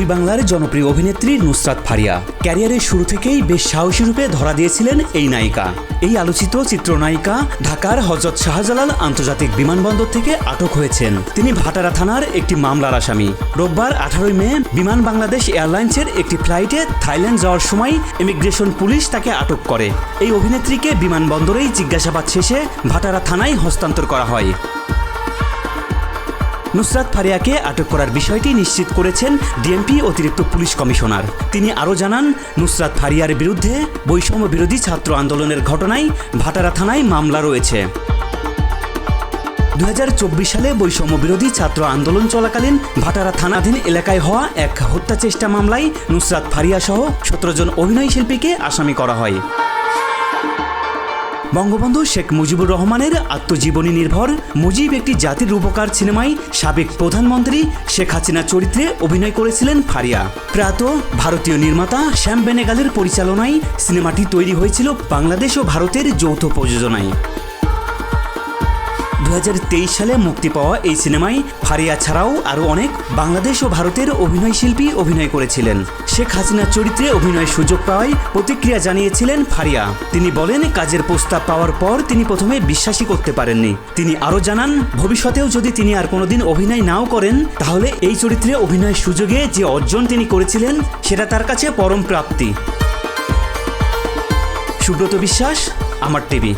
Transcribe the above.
দুই বাংলার জনপ্রিয় অভিনেত্রী নুসরাত ফারিয়া। ক্যারিয়ারের শুরু থেকেই বেশ সাহসী রূপে ধরা দিয়েছিলেন এই নায়িকা। এই আলোচিত চিত্রনায়িকা ঢাকার হজরত শাহজালাল আন্তর্জাতিক বিমানবন্দর থেকে আটক হয়েছেন। তিনি ভাটারা থানার একটি মামলার আসামি। রোববার আঠারোই মে বিমান বাংলাদেশ এয়ারলাইন্সের একটি ফ্লাইটে থাইল্যান্ড যাওয়ার সময় ইমিগ্রেশন পুলিশ তাকে আটক করে। এই অভিনেত্রীকে বিমানবন্দরেই জিজ্ঞাসাবাদ শেষে ভাটারা থানায় হস্তান্তর করা হয়। নুসরাত ফারিয়াকে আটক করার বিষয়টি নিশ্চিত করেছেন ডিএমপি অতিরিক্ত পুলিশ কমিশনার। তিনি আরও জানান, নুসরাত ফারিয়ার বিরুদ্ধে বৈষম্য বিরোধী ছাত্র আন্দোলনের ঘটনায় ভাটারা থানায় মামলা রয়েছে। দু হাজার চব্বিশ সালে বৈষম্য বিরোধী ছাত্র আন্দোলন চলাকালীন ভাটারা থানাধীন এলাকায় হওয়া এক হত্যা চেষ্টা মামলায় নুসরাত ফারিয়া সহ সতেরো জন অভিনয় শিল্পীকে আসামি করা হয়। বঙ্গবন্ধু শেখ মুজিবুর রহমানের আত্মজীবনী নির্ভর মুজিব একটি জাতির উপকার সিনেমায় সাবেক প্রধানমন্ত্রী শেখ হাসিনা চরিত্রে অভিনয় করেছিলেন ফারিয়া। প্রাত ভারতীয় নির্মাতা শ্যাম বেনেগালের পরিচালনায় সিনেমাটি তৈরি হয়েছিল বাংলাদেশ ও ভারতের যৌথ প্রযোজনায়। দু হাজার তেইশ সালে মুক্তি পাওয়া এই সিনেমায় ফারিয়া ছাড়াও আরও অনেক বাংলাদেশ ও ভারতের অভিনয় শিল্পী অভিনয় করেছিলেন। শেখ হাসিনার চরিত্রে অভিনয়ের সুযোগ পাওয়ায় প্রতিক্রিয়া জানিয়েছিলেন ফারিয়া। তিনি বলেন, কাজের প্রস্তাব পাওয়ার পর তিনি প্রথমে বিশ্বাসই করতে পারেননি। তিনি আরও জানান, ভবিষ্যতেও যদি তিনি আর কোনোদিন অভিনয় নাও করেন, তাহলে এই চরিত্রে অভিনয়ের সুযোগে যে অর্জন তিনি করেছিলেন, সেটা তার কাছে পরম প্রাপ্তি। সুব্রত বিশ্বাস, আমার টিভি।